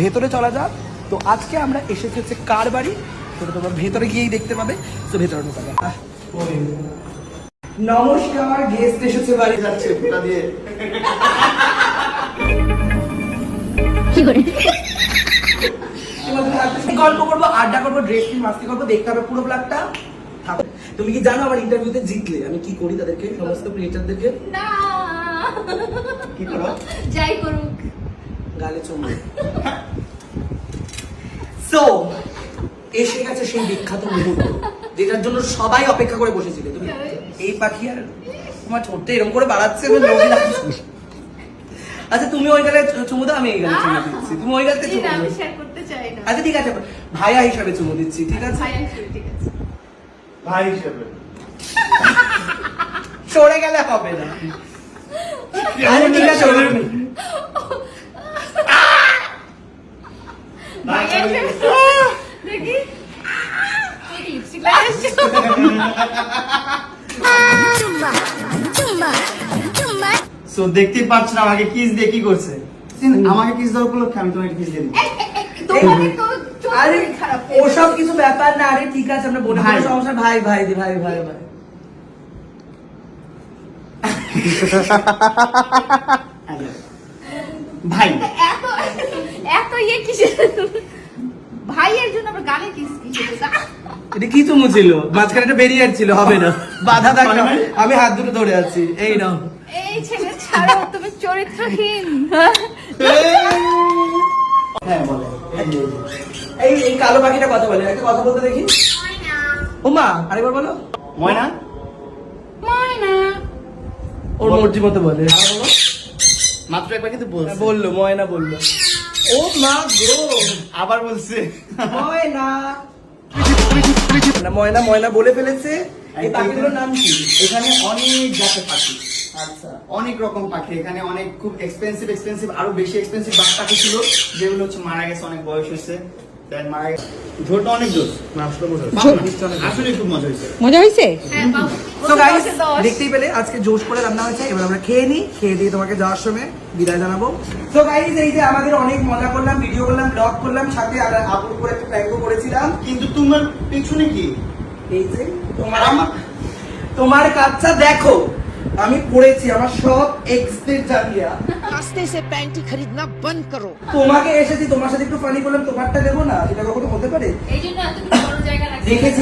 ভেতরে চলা যাক। তো আজকে আমরা এসেছি হচ্ছে কার বাড়ি? সেটা তোমরা ভেতরে গিয়েই দেখতে পাবে। তো ভেতরে ঢোকা যাক। নমস্কার গেস্ট এসেছে বাড়ি। যাচ্ছে ফোটা দিয়ে। গল্প করব আড্ডা করব ড্রেস কিন মাস্তি করব দেখতে হবে পুরো ব্লগটা তুমি কি জানো আমার ইন্টারভিউতে জিতলে? আমি কি করি তাদেরকে? সমস্ত ক্রিয়েটারদেরকে না। কি করো? যাই করুক। গালে চুমু। সো এসে গেছে সেই বিখ্যাত মুহূর্ত যেটার জন্য সবাই অপেক্ষা করে বসেছিল। তুমি এই পাখি আর তোমার ঠোঁটটা এরকম করে বাড়াচ্ছে। আচ্ছা তুমি ওই গালে চুমু দাও আমি এই গালে চুমু দিচ্ছি। তুমি ওই গালতে জি চুমু না, আমি দাও। শেয়ার করতে চাই না। আচ্ছা ঠিক আছে ভাইয়া হিসাবে চুমু দিচ্ছি ঠিক আছে? ভাই আসবে, ঠিক আছে। ভাই হিসেবে। সরে গেলে হবে না। আরে ঠিক আছে ওই জন্য। ভাই ভাই আসবে। দেখি? সো দেখতেই পাচ্ছ না আমাকে কিস দিয়ে কি করছে? আমাকে কিস দেওয়ার উপলক্ষে আমি তোমাকে কিস দিয়ে আরে ওসব কিছু ব্যাপার না আরে ঠিক আছে আমরা বোনে ভাই। বোনে সমস্যা ভাই ভাই দি ভাই ভাই ভাই। ভাই। এত এত ইয়ে কিসের? ভাইয়ের জন্য আবার গানে কিস কিসের এটা কি চুমু ছিল? মাঝখানে একটা বেরিয়ে ছিল হবে না। বাধা থাক না। আমি হাত দুটো ধরে আছি এই নাও। এই ছেলে ছাড়ো তুমি চরিত্রহীন। হ্যাঁ বলে। এই এই কালো পাখিটা কথা বলে একটা কথা বলতে দেখি। ও মা আরেকবার বলো। ময়না? ময়না। ওর মর্জি মতো বলে। মাত্র একবার কিন্তু বলল ময়না বলল। ও মা গো। আবার বলছে। ময়না। না, ময়না ময়না বলে ফেলেছে। এই পাখিগুলোর নাম কি? এখানে অনেক জাতের পাখি। আচ্ছা। অনেক রকম পাখি। এখানে অনেক খুব এক্সপেন্সিভ এক্সপেন্সিভ আরও বেশি এক্সপেন্সিভ বাঘ পাখি ছিল যেগুলো হচ্ছে মারা গেছে অনেক বয়স হয়েছে। ঝোলটা অনেক জোর আসলে খুব মজা হয়েছে। মজা হয়েছে? হ্যাঁ তো গাইস দেখতেই পেলে আজকে জোশ করে রান্না হয়েছে। এবার আমরা খেয়ে নিই খেয়ে দিয়ে তোমাকে যাওয়ার সময় বিদায় জানাব। তো গাইস এই যে আমাদের অনেক মজা করলাম ভিডিও করলাম ব্লগ করলাম সাথে আমরা আপুর করে একটা করেছিলাম। কিন্তু তোমার পেছনে কি? এই যে তোমার আমার তোমার কাজটা দেখো। আমি পড়েছি আমার সব এক্সদের জানিয়া। আস্তে সে প্যান্টি খরিদনা বন্ধ করো। তোমাকে এসেছি তোমার সাথে একটু ফানি বললাম তোমারটা দেবো না? এটা কখনো হতে পারে? এই এত বড় জায়গা দেখেছি।